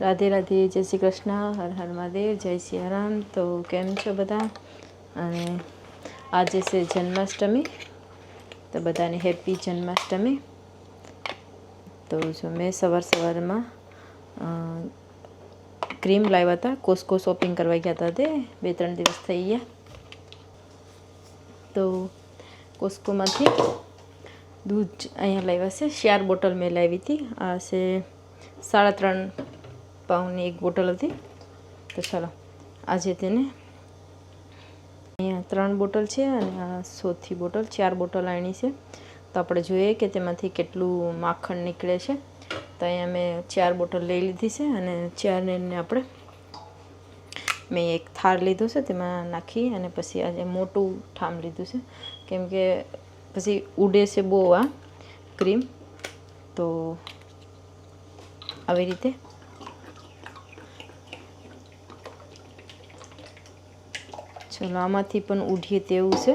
રાધે રાધે, જય શ્રી કૃષ્ણ, હર હર મહાદેવ, જય સિયારામ તો કેમ છો બધા? અને આજે છે જન્માષ્ટમી, તો બધાને હેપી જન્માષ્ટમી. તો જો મેં સવાર સવારમાં ક્રીમ લાવ્યા હતા, કોસ્કો શોપિંગ કરવા ગયા હતા તે, બે ત્રણ દિવસ થઈ ગયા. તો કોસ્કોમાંથી દૂધ અહીંયા લાવ્યા છે ચાર બોટલ મેં લાવી હતી. આ છે સાડા ત્રણ પાઉન્ડની એક બોટલ હતી. તો ચાલો, આજે તેને અહીંયા ત્રણ બોટલ છે અને આ સોથી બોટલ, ચાર બોટલ આણી છે. તો આપણે જોઈએ કે તેમાંથી કેટલું માખણ નીકળે છે. તો અહીંયા મેં ચાર બોટલ લઈ લીધી છે અને ચારને આપણે મેં એક થાળ લીધો છે, તેમાં નાખી અને પછી આજે મોટું ઠામ લીધું છે. કેમ કે પછી ઉડે છે બહુ આ ક્રીમ. તો આવી રીતે ચલો, આમાંથી પણ ઉઠીએ તેવું છે.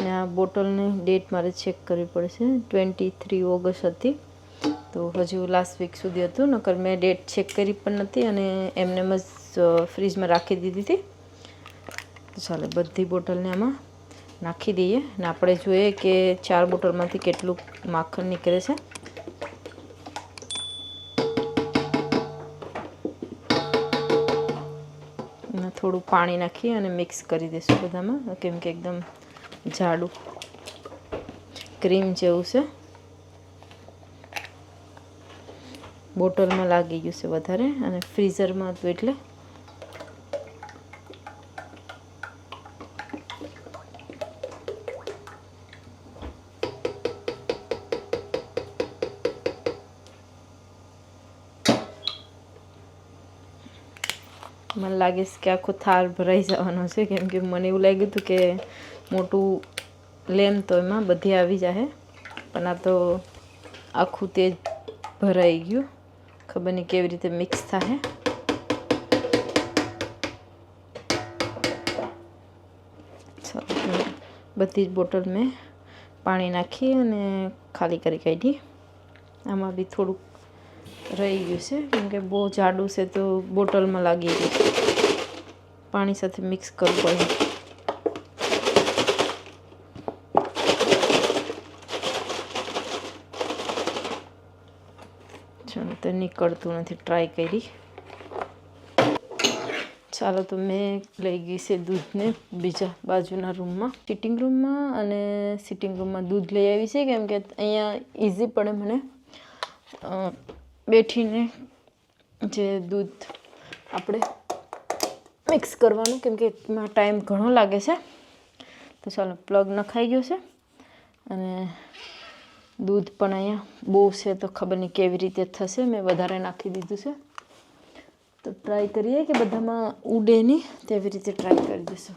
અને આ બોટલની ડેટ મારે ચેક કરવી પડશે. ટ્વેન્ટી થ્રી ઓગસ્ટ હતી. તો હજુ લાસ્ટ વીક સુધી હતું, નકર મેં ડેટ ચેક કરી પણ નથી અને એમને જ ફ્રીજમાં રાખી દીધી હતી. ચાલો, બધી બોટલને આમાં નાખી દઈએ. અને આપણે જોઈએ કે ચાર બોટલમાંથી કેટલું માખણ નીકળે છે. થોડું પાણી નાખી અને મિક્સ કરી દઈશું બધામાં. કેમ કે એકદમ જાડું ક્રીમ જેવું છે. બોટલમાં લાગી ગયું છે વધારે અને ફ્રીઝરમાં હતું એટલે મને લાગે છે કે આખો થાળ ભરાઈ જવાનો છે, કેમ કે મને એવું લાગ્યું હતું કે મોટું લેમ તો એમાં બધી આવી જાય પણ આ તો આખું તે ભરાઈ ગયું. ખબર નહીં કેવી રીતે મિક્સ થાય બધી જ બોટલ મેં પાણી નાખી અને ખાલી કરી કાઢી. આમાં બી થોડુંક રહી ગયું છે. કેમ કે બહુ જાડું છે તો બોટલમાં લાગી ગયું. પાણી સાથે મિક્સ કરવું પડે. ચાલો તો નીકળતું નથી. ટ્રાય કરી. ચાલો તો મેં લઈ ગઈ છે દૂધને બીજા બાજુના રૂમમાં સિટિંગ રૂમમાં અને સિટિંગ રૂમમાં દૂધ લઈ આવી છે. કેમ કે અહીંયા ઇઝી પડે મને. બેઠીને જે દૂધ આપણે મિક્સ કરવાનું, કેમ કે એમાં ટાઈમ ઘણો લાગે છે. તો ચાલો પ્લગ નખાઈ ગયો છે અને દૂધ પણ અહીંયા બહુ છે તો ખબર નહીં કેવી રીતે થશે. મેં વધારે નાખી દીધું છે. તો ટ્રાય કરીએ કે બધામાં ઉડે નહીં, તેવી રીતે ટ્રાય કરી દઈશું.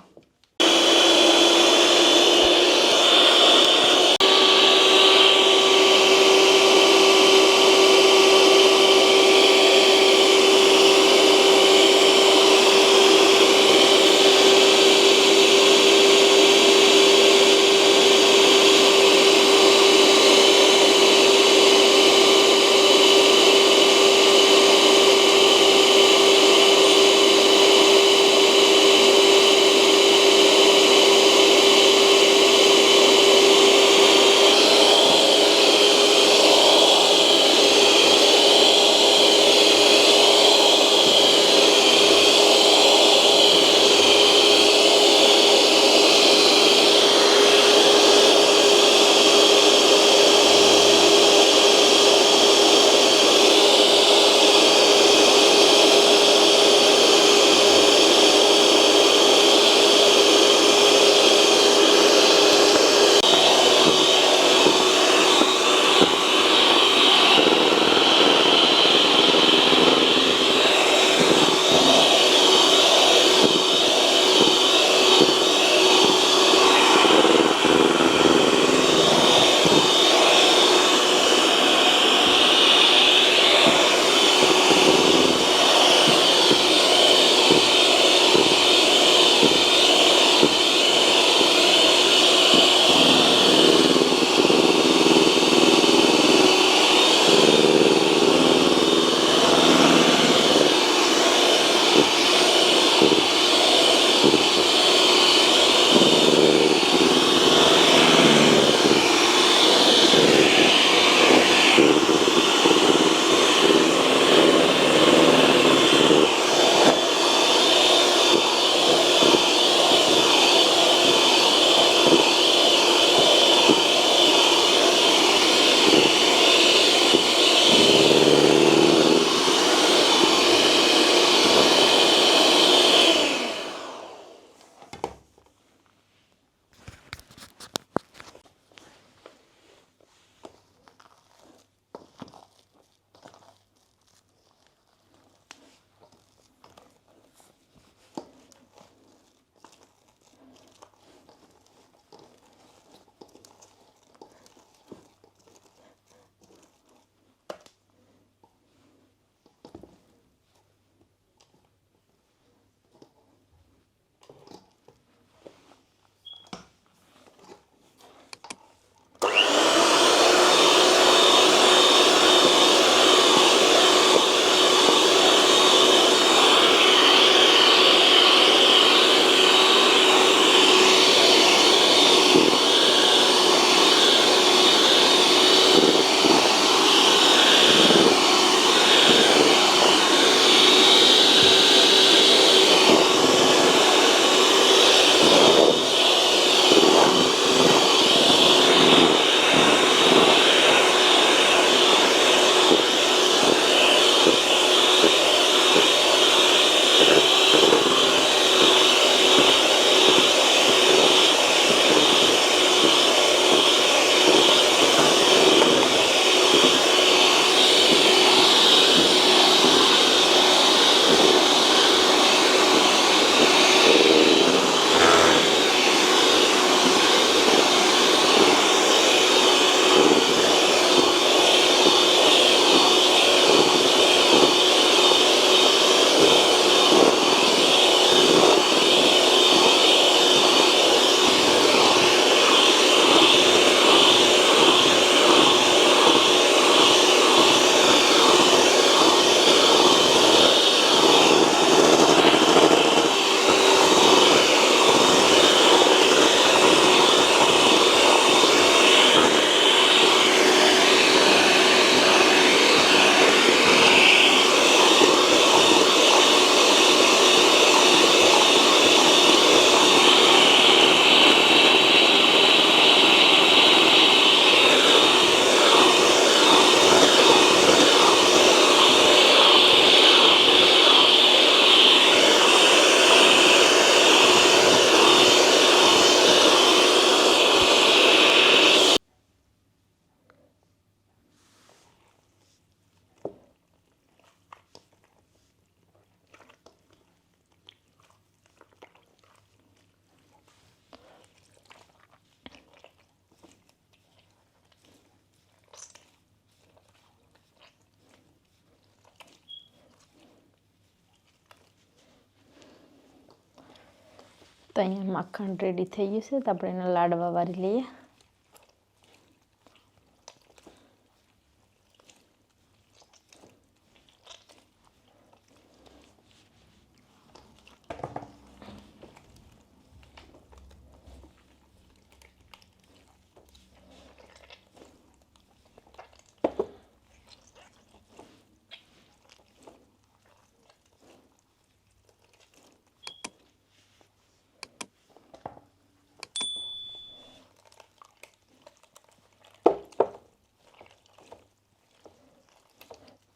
તો અહીંયા માખણ રેડી થઈ ગયું છે તો આપણે એના લાડવા વારી લઈએ.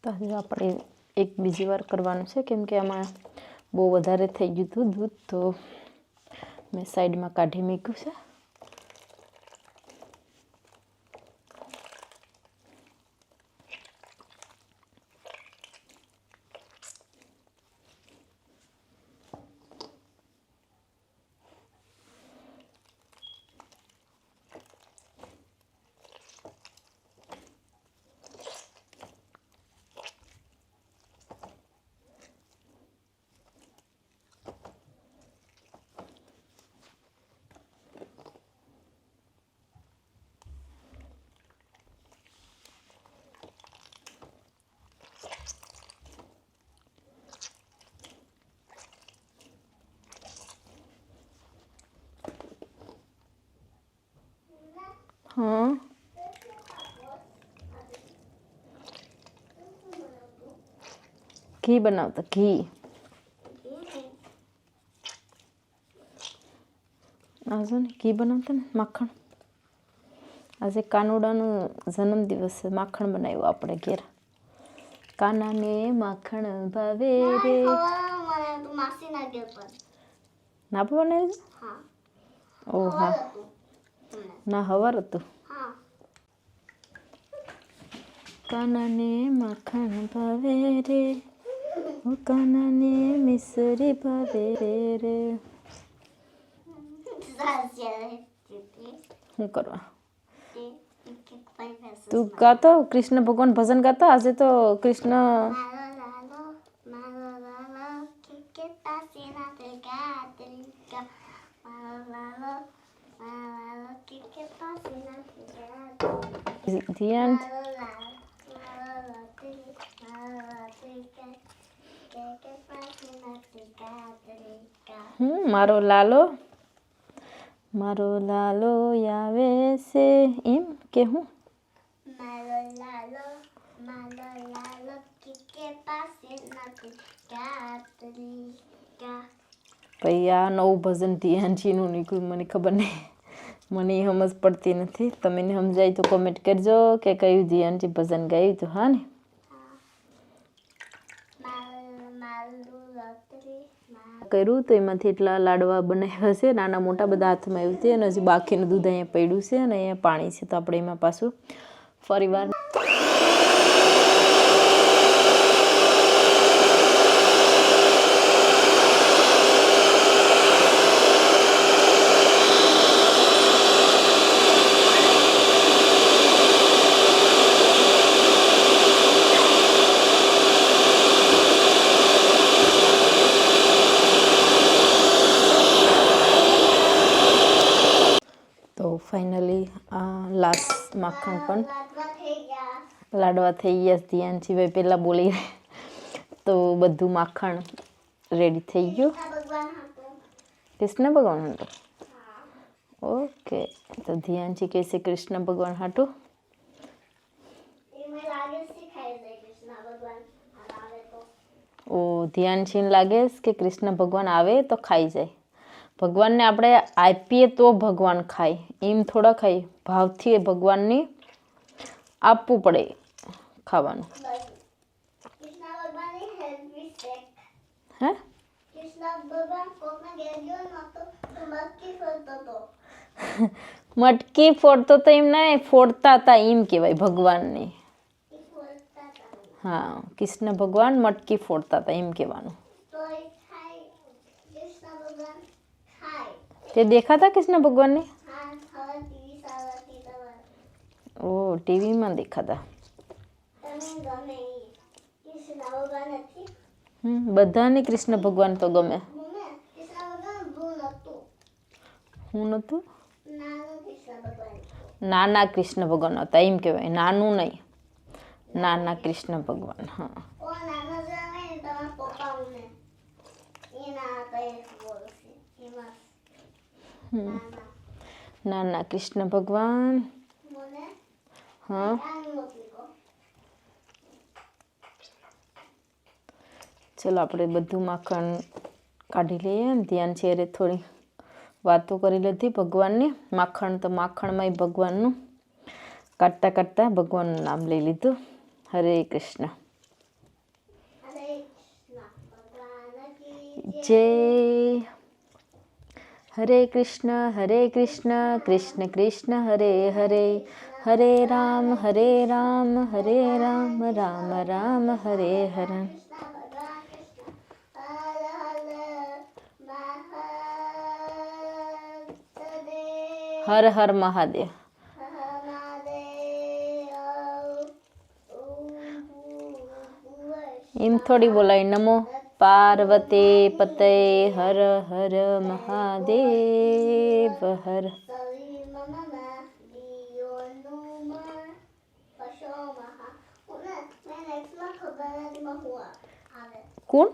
તો હજુ આપણે એક બીજી વાર કરવાનું છે, કેમ કે આમાં બહુ વધારે થઈ ગયું હતું દૂધ, તો મેં સાઈડમાં કાઢી મૂક્યું છે. હા ઘી બનાવતા ઘી આજે ઘી બનાવતા ને માખણ આજે કાનોડાનો જન્મદિવસ છે માખણ બનાવ્યું આપણે ઘેર કાનાને માખણ ભાવે રે ના બનાવ્યું? ઓ હા ના હવાર હતું. કાનાને માખણ ભાવે રે. કાનાને મિસરી ભાવે રે શું કરવા? તું ગાતો? કૃષ્ણ ભગવાન ભજન ગાતો? આજે તો કૃષ્ણ ધ્યાન હું મારો લાલો. મારો લાલો આવે છે એમ કે હું? નથી. ભાઈ આ નવું ભજન ધ્યાનજીનું નીકળ્યું મને ખબર નહીં. મને ઈ સમજ પડતી નથી. તમે એને સમજાય તો કોમેન્ટ કરજો કે કયું ધ્યાનજી ભજન ગાયું હતું, હા ને? કર્યું તો એમાંથી એટલા લાડવા બનાવ્યા છે. નાના મોટા બધા હાથમાં આવ્યું છે અને હજી બાકીનું દૂધ અહીંયા પડ્યું છે અને અહીંયા પાણી છે તો આપણે એમાં પાછું ફરી વાર તો ફાઇનલી આ લાસ્ટ માખણ પણ લાડવા થઈ ગયા લાડવા થઈ ગયા છે ધ્યાનજી ભાઈ પહેલાં બોલી રહ્યા. તો બધું માખણ રેડી થઈ ગયું. આ ભગવાન હતો કૃષ્ણ ભગવાન હતું ઓકે, તો ધ્યાનજી કહે છે કૃષ્ણ ભગવાન હાટું. એ મને લાગે છે ખાઈ જાય કૃષ્ણ ભગવાન આ આવે તો ઓ ધ્યાનજીને લાગે છે કે કૃષ્ણ ભગવાન આવે તો ખાઈ જાય. ભગવાનને આપણે આપીએ તો ભગવાન ખાય. એમ થોડા ખાય. ભાવથી એ ભગવાનને આપવું પડે ખાવાનું. હે? મટકી ફોડતો તો એમ ના ફોડતા હતા એમ કહેવાય ભગવાનને. હા, કૃષ્ણ ભગવાન મટકી ફોડતા હતા એમ કહેવાનું તો એ ખાય કૃષ્ણ ભગવાન ખાય તે દેખાતા કૃષ્ણ ભગવાનને? ઓ, ટીવીમાં દેખાતા. બધાને કૃષ્ણ ભગવાન તો ગમે. હું નહોતું? નાના કૃષ્ણ ભગવાન હતા, એમ કહેવાય. નાનું નહીં. નાના કૃષ્ણ ભગવાન, હા ઓ નાનો જમે ને તમારા પપ્પાઓને એના કઈ બોલશે એમાં નાના ના કૃષ્ણ ભગવાન. હા. ચલો આપણે બધું માખણ કાઢી લઈએ ને ધ્યાન છે અરે થોડી વાતો કરી લીધી ભગવાનની. માખણ તો માખણમાંય ભગવાનનું. કાઢતા કાઢતા ભગવાનનું નામ લઈ લીધું. હરે કૃષ્ણ. જય. હરે કૃષ્ણ હરે કૃષ્ણ કૃષ્ણ કૃષ્ણ હરે હરે હરે રામ હરે રામ હરે રામ રામ રામ હરે હરે હર હર મહાદેવ એમ થોડી બોલાય નમો પાર્વતે પતે હર હર મહાદેવ હર. કોણ?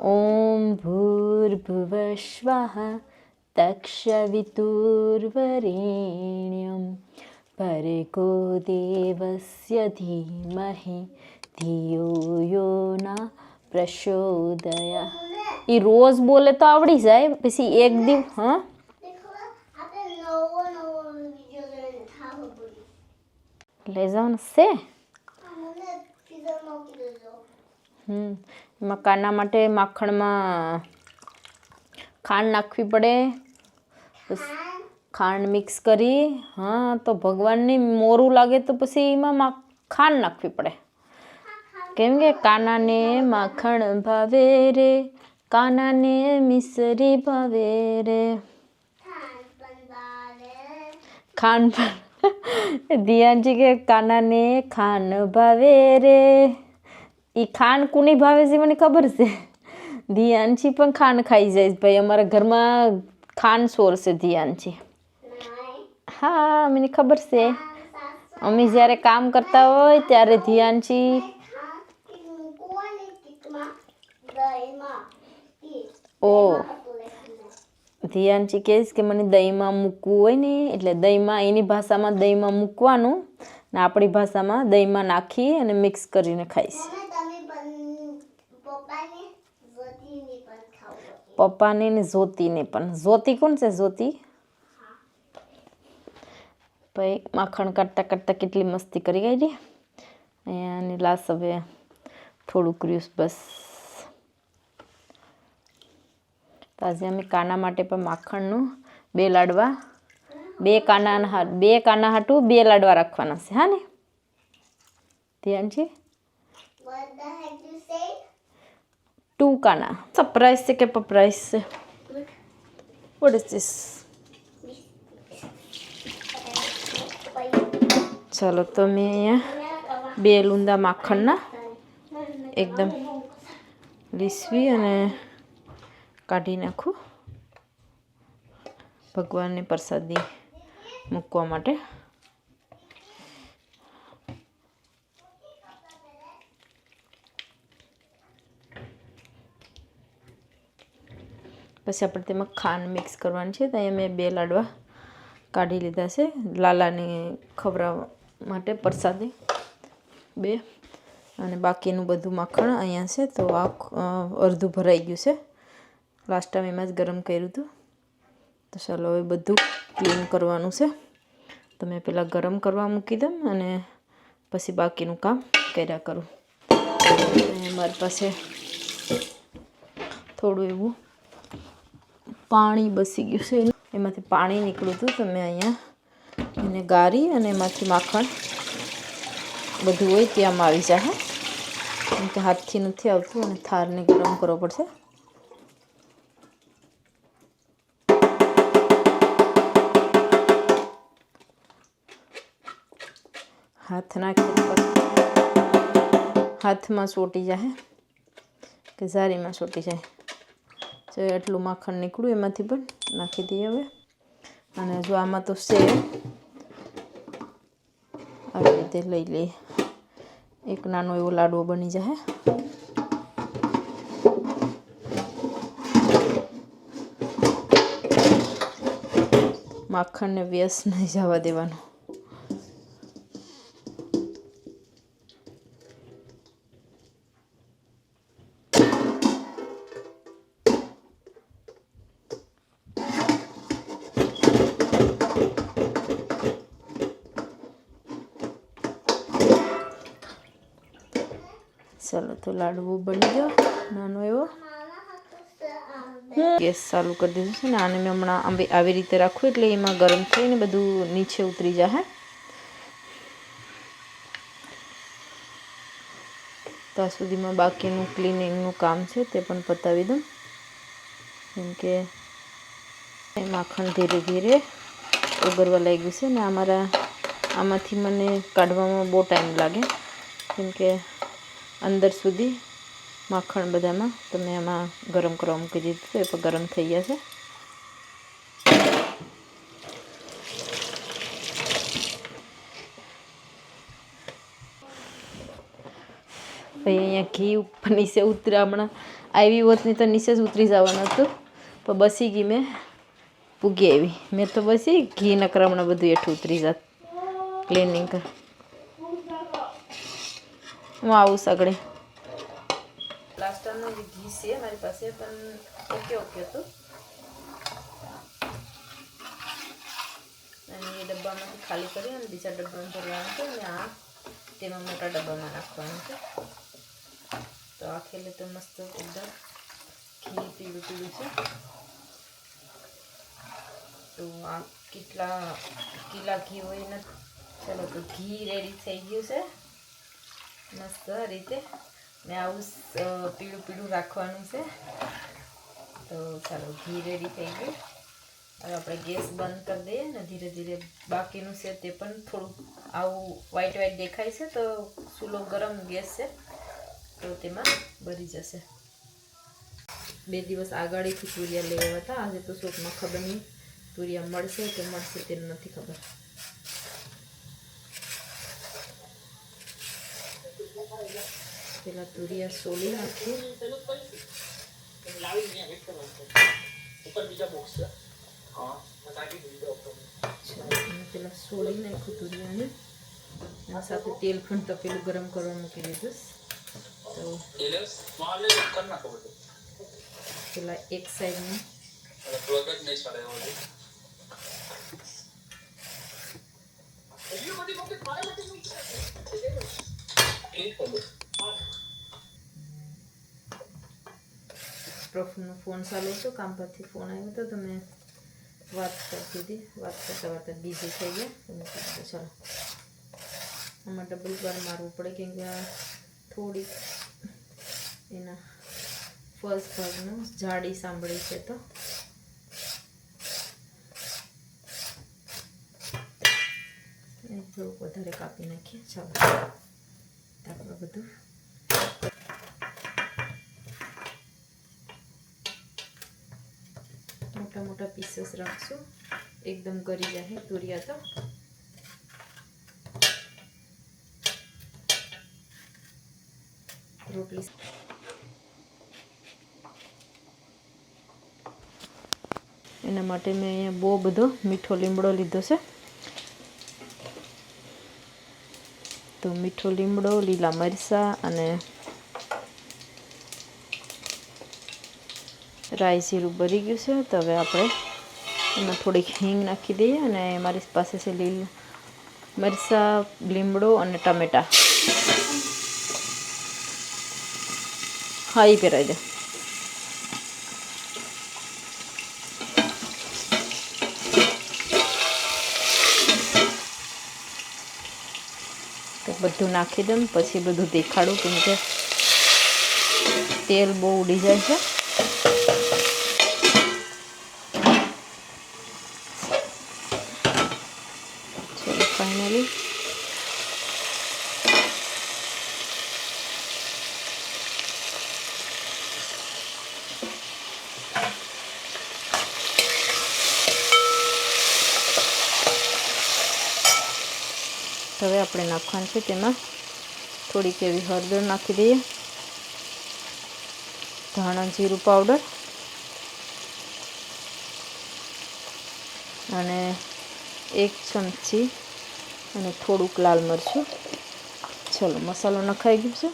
ઓમ ભૂર્ભુવઃ સ્વઃ તક્ષવિતુર્વરેણ્યમ. ભર્ગો દેવસ્ય ધીમહિ ધિયો યો ના પ્રચોદયા એ રોજ બોલે તો આવડી જાય પછી એક દિવ હા લઈ જવાનું છે હમ એમાં કાના માટે માખણમાં ખાંડ નાખવી પડે ખાંડ મિક્સ કરી, હા, તો ભગવાનને મોરું લાગે તો પછી એમાં ખાંડ નાખવી પડે. કેમ કે કાનાને માખણ ભાવે રે, કાનાને મિસરી ભાવે રે. ખાંડ દિયાનજી કે કાનાને ખાન ભાવે રે. એ ખાંડ કોની ભાવે છે મને ખબર છે? દિયાનજી પણ ખાંડ ખાઈ જાય ભાઈ, અમારા ઘરમાં ખાંડ સોર છે દિયાનજી. હા, મને ખબર છે. અમે જ્યારે કામ કરતા હોય ત્યારે ધ્યાનથી ઓ. ધ્યાનથી કહીશ કે મને દહીંમાં મૂકવું હોય ને, એટલે દહીંમાં, એની ભાષામાં દહીંમાં મૂકવાનું ને આપણી ભાષામાં દહીંમાં નાખી અને મિક્સ કરીને ખાઈશ. પપ્પાને ને જ્યોતિને પણ જ્યોતિ કોણ છે? જ્યોતિ પછી માખણ કાઢતા કાઢતા કેટલી મસ્તી કરી ગઈ રે અને લાસ હવે થોડુંક રહ્યું બસ. તો આજે અમે કાના માટે પણ માખણનું બે લાડવા, બે કાના બે કાના હાટું બે લાડવા રાખવાના છે, હા ને? ધ્યાન છે ટુ કાના સપ્રાઈઝ છે કે પપ્રાઈઝ છે? વોટ ઇઝ ધીસ ચાલો તો મેં અહીંયા બે લૂંદા માખણના એકદમ લીસવી અને કાઢી નાખું ભગવાનને પ્રસાદી મૂકવા માટે પછી આપણે તેમાં ખાંડ મિક્સ કરવાની છે તો અહીંયા મેં બે લાડવા કાઢી લીધા છે લાલાને ખવડાવવા માટે પ્રસાદી. બે. અને બાકીનું બધું માખણ અહીંયા છે, તો આ અડધું ભરાઈ ગયું છે. લાસ્ટ ટાઈમ એમાં જ ગરમ કર્યું હતું. તો ચાલો હવે બધું ક્લીન કરવાનું છે. તો મેં પહેલાં ગરમ કરવા મૂકી દઉં અને પછી બાકીનું કામ કર્યા કરું. મારી પાસે થોડું એવું પાણી બસી ગયું છે. એમાંથી પાણી નીકળ્યું હતું, તો મેં અહીંયા એને ગારી અને એમાંથી માખણ બધું હોય ત્યાં આવી જાય કેમ કે હાથથી નથી આવતું અને થારને ગરમ કરવો પડશે. હાથ નાખી હાથમાં ચોટી જાય કે ઝારીમાં ચોટી જાય તો એટલું માખણ નીકળ્યું એમાંથી પણ નાખી દઈએ હવે. અને જો આમાં તો છે રીતે લઈ લઈએ એક નાનો એવો લાડવો બની જાય માખણને વ્યસ નહીં જવા દેવાનું. ચાલો તો લાડવો બની ગયો, નાનો એવો. ગેસ ચાલુ કરી દીધું છે ને, આને મેં હમણાં આંબે આવી રીતે રાખું એટલે એમાં ગરમ થઈને બધું નીચે ઉતરી જાય ત્યાં સુધીમાં બાકીનું ક્લિનિંગનું કામ છે, તે પણ પતાવી દઉં. કેમ કે એ માખણ ધીરે ધીરે ઉગરવા લાગ્યું છે ને, અમારા આમાંથી મને કાઢવામાં બહુ ટાઈમ લાગે. કેમ કે અંદર સુધી માખણ બધામાં. તમે આમાં ગરમ કરવા મૂકી દીધું તો એ પણ ગરમ થઈ ગયા છે. અહીંયા ઘી ઉપર નીચે ઉતર્યા હમણાં. આવી હોત તો નીચે જ ઉતરી જવાનું હતું, પણ બસી ગઈ મેં. પૂગી આવી. મેં તો બસી ઘી નકરા હમણાં બધું એઠું ઉતરી જાત. ક્લિનિંગ હું આવું સગડે. લાસ્ટ જે ઘી છે, મારી પાસે પણ ઓકે ઓકે હતું. અને એ ડબ્બામાંથી ખાલી કરી અને બીજા ડબ્બામાં ભરવાનું છે અને આ તેમાં મોટા ડબ્બામાં નાખવાનું છે. તો આ ખેલે તો મસ્ત એકદમ ઘી પીળું પીળું છે. તો આ કેટલા કિલા ઘી હોય ને, ચલો તો ઘી રેડી થઈ ગયું છે. મસ્ત રીતે ને આવું પીળું પીળું રાખવાનું છે. તો ચાલો, ઘી રેડી થઈ ગયું. હવે આપણે ગેસ બંધ કરી દઈએ ને ધીરે ધીરે બાકીનું છે તે પણ થોડું આવું વ્હાઈટ વ્હાઈટ દેખાય છે તો સૂલો ગરમ ગેસ છે તો તેમાં ભરી જશે. બે દિવસ આગાડીથી તુરિયા લેવા હતા. આજે તો શોખમાં ખબર નહીં, તુરિયા મળશે કે મળશે તે નથી ખબર. પેલા તુરિયા સોલી અને પેલા સોલી નાખ્યું તુરિયાને એના સાથે તેલ પણ તપેલું ગરમ કરવા મૂકી દીધું તો પેલા એક સાઈડનું પ્રફુલનો ફોન ચાલુ હતો કામ પરથી ફોન આવ્યો હતો તો મેં વાત કરતી હતી વાત કરતાં વારતા બિઝી થઈ ગયા. તો મેં કીધું ચાલો, આમાં ડબલ બાર મારવું પડે કેમ કે આ થોડીક એના ફર્સ્ટ ભાગનું જાડી સાંભળી છે તો. થોડુંક વધારે કાપી નાખીએ. ચાલો આપણે બધું મોટા મોટા પીસીસ રાખશું. એકદમ ગરી જાય તુરિયા તો. રોટલી. એના માટે મેં અહીંયા બહુ બધો મીઠો લીમડો લીધો છે. તો મીઠો લીમડો, લીલા મરચાં અને રાઈ જીરું ભરી ગયું છે, તો હવે આપણે એમાં થોડીક હિંગ નાખી દઈએ અને મારી પાસે છે લીલ મરચાં, લીમડો અને ટમેટા. હા એ પહેરાવી દે. બધું નાખી દઉં, પછી બધું દેખાડું કેમ કે તેલ બહુ ઉડી જાય છે. ફાઇનલી હવે આપણે નાખવાનું છે તેમાં થોડીક એવી હળદર નાખી દઈએ. ધાણા, જીરું પાવડર અને એક ચમચી અને થોડુંક લાલ મરચું. ચલો, મસાલો નખાઈ ગયો છે.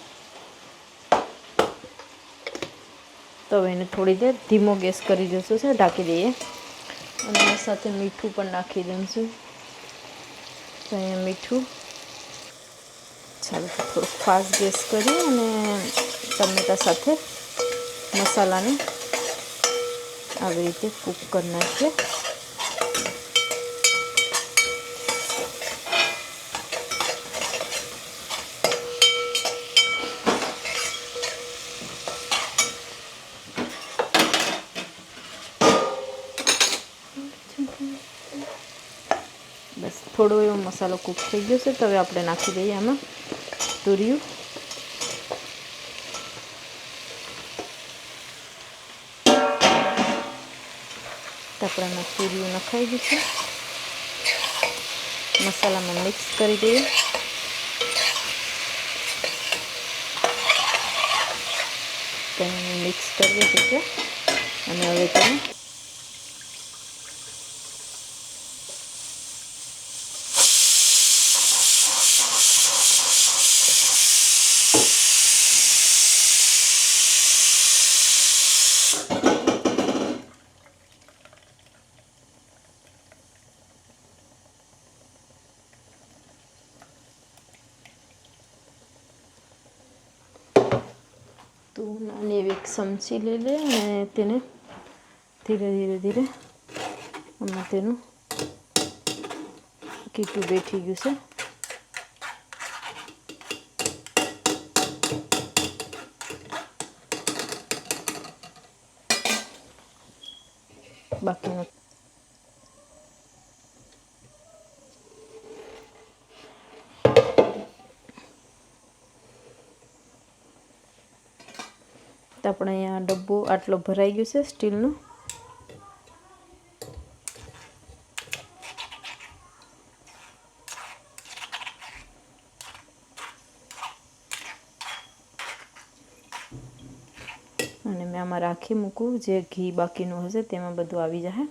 તો હવે એને થોડી દેર ધીમો ગેસ કરી દઈશું છે, ઢાંકી દઈએ. અને સાથે મીઠું પણ નાખી દઈશું તો અહીંયા મીઠું. ચાલો, થોડુંક ફાસ્ટ ગેસ કરી અને ટમેટા સાથે મસાલાને આવી રીતે કૂક કરી નાખીએ બસ થોડો એવો મસાલો કૂક થઈ ગયો છે, તો હવે આપણે નાખી દઈએ આમાં તુરિયું. તો આપણે આમાં તુરિયું નખાઈ ગયું છે. મસાલામાં મિક્સ કરી દઈએ. તેને મિક્સ કરી દીધું છે અને હવે તેને તો નાની એવી એક ચમચી લઈ લે અને તેને ધીરે ધીરે ધીરે અમે તેનું કીટું બેઠી ગયું છે બાકીનું આપણે અહીંયા ડબ્બો આટલો ભરાઈ ગયો છે સ્ટીલનો. અને મેં આમાં રાખી મૂકું, જે ઘી બાકીનું હશે તેમાં બધું આવી જાય